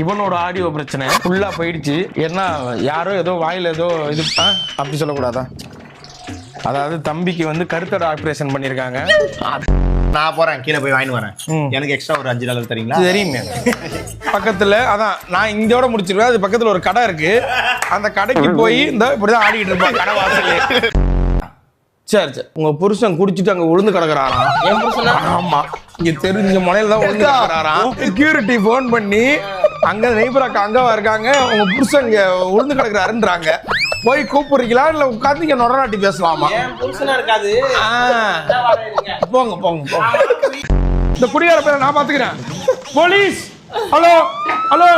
இவனோட ஆடியோ பிரச்சனை ஃபுல்லா போயிடுச்சு. என்ன யாரோ ஏதோ வாயில ஏதோ இது அப்படி சொல்லக்கூடாதா? அதாவது தம்பிக்கு வந்து கருத்தடை ஆபரேஷன் பண்ணிருக்காங்க. நான் போறேன் கீழே போய் வாங்கிட்டு வரேன். எனக்கு எக்ஸ்ட்ரா ஒரு அஞ்சு டாலர் தரீங்களா? தெரியுமே. பக்கத்துல அதான் நான் இங்கோட முடிச்சிருவேன். அது பக்கத்துல ஒரு கடை இருக்கு. அந்த கடைக்கு போய் இந்த இப்படிதான் ஆடிட்டு இருப்பான் கடை வாசல்ல. சரி சரி. உங்க புருஷன் குடிச்சிட்டு அங்க உளுந்து கிடக்குறாராம் ஆமா. இங்க தெரிஞ்ச முனையில தான் உளுந்து கிடக்குறாராம் செக்யூரிட்டி ஃபோன் பண்ணி அங்க நெய்பராக்க அங்கவா இருக்காங்க. உங்க புருஷன் இங்க உளுந்து கிடக்குறாருன்றாங்க. போய் கூப்பிடுறீங்களா? இல்ல உட்காந்து இங்க நொடநாட்டி பேசலாமா? புருஷனா இருக்காது. போங்க போங்க போங்க. இந்த குடியார பேரை நான் பாத்துக்கிறேன் போலீஸ்! Hello hello.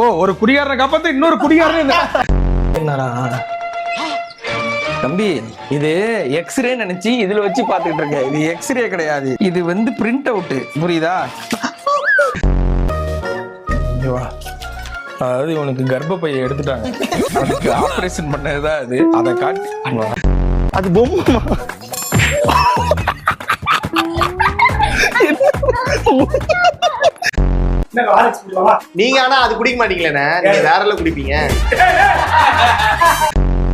ஓ ஒரு குடிகாரனை காப்பாத்து இன்னொரு என்னடா? தம்பி இது எக்ஸ்ரே நினைச்சு இதுல வச்சு பாத்துக்கிட்டு இருக்க. இது எக்ஸ்ரே கிடையாது. இது வந்து பிரிண்ட் அவுட் புரியுதா? இங்க வா. அதாவது இவனுக்கு கர்ப்பப்பையை எடுத்துட்டாங்க. அதுக்கு ஆபரேஷன் பண்ணதுதான் அது. அதை காட்டி. அது பொம்மை நீங்க ஆனா அது குடிக்க மாட்டீங்களேண்ணே. நீங்க வேறல குடிப்பீங்க.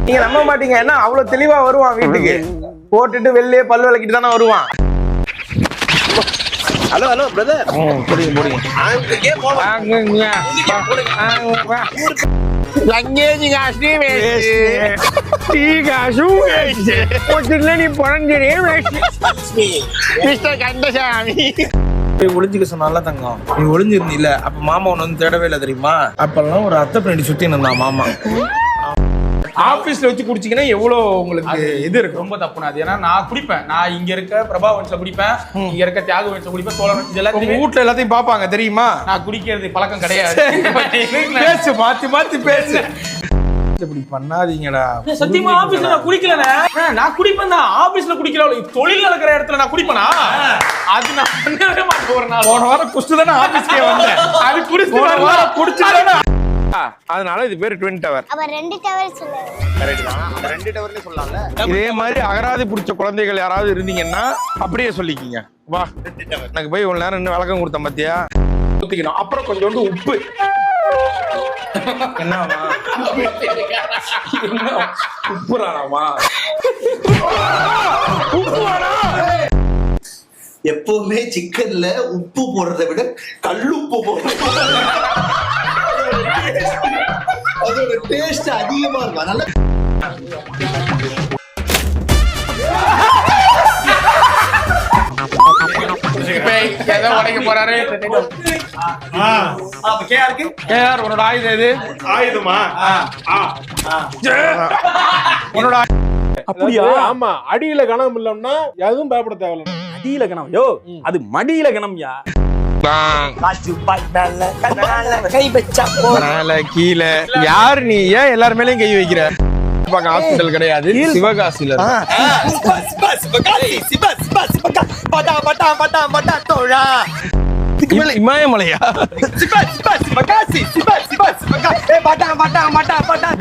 நீங்க நம்ப மாட்டீங்க. என்ன அவ்வளவு தெளிவா வருவான் வீட்டுக்கு. போட்டுட்டு வெளியே பல்லு விளக்கிட்டு தானே வருவான். ஹலோ ஹலோ பிரதர் ம், புரியுது புரியுது வாங்குங்க. வாங்க, வா. லங்கேஜ் காசு வேஸ்ட் டீ காசும் வேஸ்ட் ஒருத்தர்ல நீ பிறந்ததே வேஸ்ட் மிஸ்டர் கந்தசாமி போய் ஒளிஞ்சுக்க சொன்னால தங்கம் நீ ஒளிஞ்சிருந்தீல அப்ப மாமா உன்னை வந்து தேடவே இல்லை தெரியுமா அப்பெல்லாம் ஒரு அத்தை பின்னாடி சுத்தி இருந்தான் மாமா ஆபீஸ்ல வச்சு குடிச்சீங்கன்னா எவ்வளவு உங்களுக்கு இது இருக்கும்? ரொம்ப தப்புனா அது. ஏன்னா நான் குடிப்பேன். நான் இங்க இருக்க பிரபா வன்ஸ்ல குடிப்பேன். இங்க இருக்க தியாக வன்ஸ்ல குடிப்பேன். சோழ வன்ஸ் இது உங்க எல்லாத்தையுமே வீட்ல எல்லாத்தையும் பாப்பாங்க தெரியுமா? நான் குடிக்கிறது பழக்கம் கிடையாது. பேசு மாத்தி மாத்தி பேசு. இப்படி பண்ணாதீங்கடா. சத்தியமா ஆபீஸ்ல நான் குடிக்கலண்ணே. அண்ணா, நான் குடிப்பேன் தான். ஆபீஸ்ல குடிக்கல தொழில் நடக்கிற இடத்துல நான் குடிப்பேனா? அது நான் பண்ணவே மாட்டேன் ஒரு நாள். போன வாரம் குடிச்சு தானே ஆபீஸ்க்கே வந்தேன். அது குடிச்சு போன வாரம் குடிச்சு அதனால இது பேரு ட்வின் டவர் அப்ப ரெண்டு டவர் சொல்லு கரெக்ட் தான். அந்த ரெண்டு டவர்லயே சொல்லலாம்ல? இதே மாதிரி அகராதி பிடிச்ச குழந்தைகள் யாராவது இருந்தீங்கன்னா அப்படியே சொல்லிக்கிங்க. வா. எனக்கு போய் இவ்வளவு நேரம் இன்னும் விளக்கம் கொடுத்தேன் பாத்தியா? ஊத்திக்கணும். அப்புறம் கொஞ்சோண்டு உப்பு. என்னவா என்ன உப்புறானாமா உப்புவாடா? எப்பவுமே சிக்கன்ல உப்பு போடுறதை விட கல்லுப்பு போடுறது அதோட டேஸ்ட் அதிகமா இருக்கும். அதனால உடைக்க போறாரு? ஏஆர் உன்னோட ஆயுதம் எது? ஆயுதமா? உன்னோட அப்படியா? ஆமா. அடியில கணம் இல்லம்னா எதுவும் பயப்பட தேவையில்ல. அடியில கணம். யோ அது மடியில கணம்யா. மேல கீழே. யாரு நீ? ஏன் எல்லார் மேலயும் கை வைக்கிற? பக்கம் ஹாஸ்பிட்டல் கிடையாது. மேல. இமயமலையா?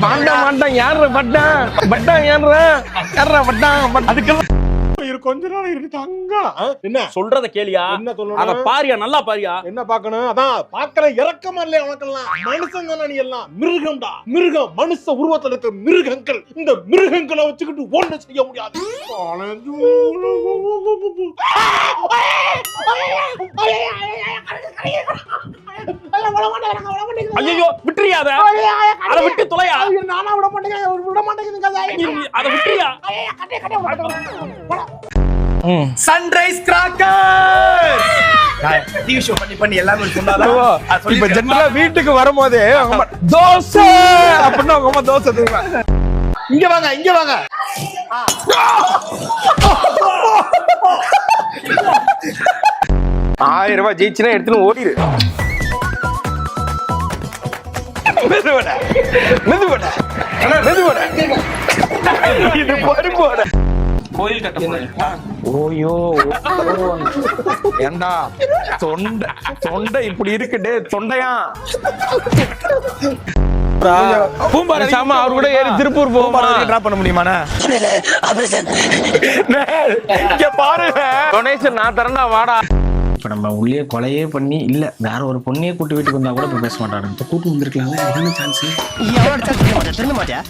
மாண்டா மாண்டா யாரு பட்டா பட்டா யாரு யாரா பட்டா அதுக்கெல்லாம் கொஞ்ச நாள் இரு தங்கா. ஆ, என்ன? சொல்றத கேளியா? என்ன அத சொல்லணும் பாரியா நல்லா பாரியா? என்ன பார்க்கணும்? அதான் பாக்குற இறக்கமா இல்லையா உனக்கெல்லாம்? மனுஷன் தானே நீ எல்லாம். மிருகம்டா. மிருகம் மனுஷ உருவத்துல இருக்க மிருகங்கள். இந்த மிருகங்களை வச்சுக்கிட்டு ஒண்ணு செய்ய முடியாது. ஐயோ விட்டுறியாத அத? விட்டு தொலையா? நானா விட மாட்டேங்க விட மாட்டேங்குது அத விட்டுறியா? சன்ரைஸ் கிராக்கர் டிவி ஷோ பண்ணி பண்ணி எல்லாமே சொன்னாதான். இப்ப ஜென்ரலா வீட்டுக்கு வரும்போதே அவங்க தோசை! அப்படின்னு அவங்க அம்மா தோசை தருவா. இங்க வாங்க இங்க வாங்க. ஆயிரம் ரூபாய் ஜெயிச்சுனா எடுத்துன்னு ஓடிடு மெதுவட மெதுவட மெதுவட. இது பருப்போட கோயில் கட்ட போறேன். ஓயோ ஏண்டா தொண்டை தொண்டை இப்படி இருக்குடே தொண்டையா? பூம்பாறை சாம அவர் கூட ஏறி திருப்பூர் போகுமா டிராப் பண்ண முடியுமாண்ணே? பாருங்க டொனேஷன் நான் தரேன்டா வாடா. இப்ப நம்ம உள்ளே கொலையே பண்ணி இல்ல வேற ஒரு பொண்ணையே கூட்டு வீட்டுக்கு வந்தா கூட இப்ப பேச மாட்டானுங்க இப்ப கூட்டு வந்திருக்கலாம்ல என்ன சான்ஸ் எவ்வளோ திரும்ப மாட்டேன்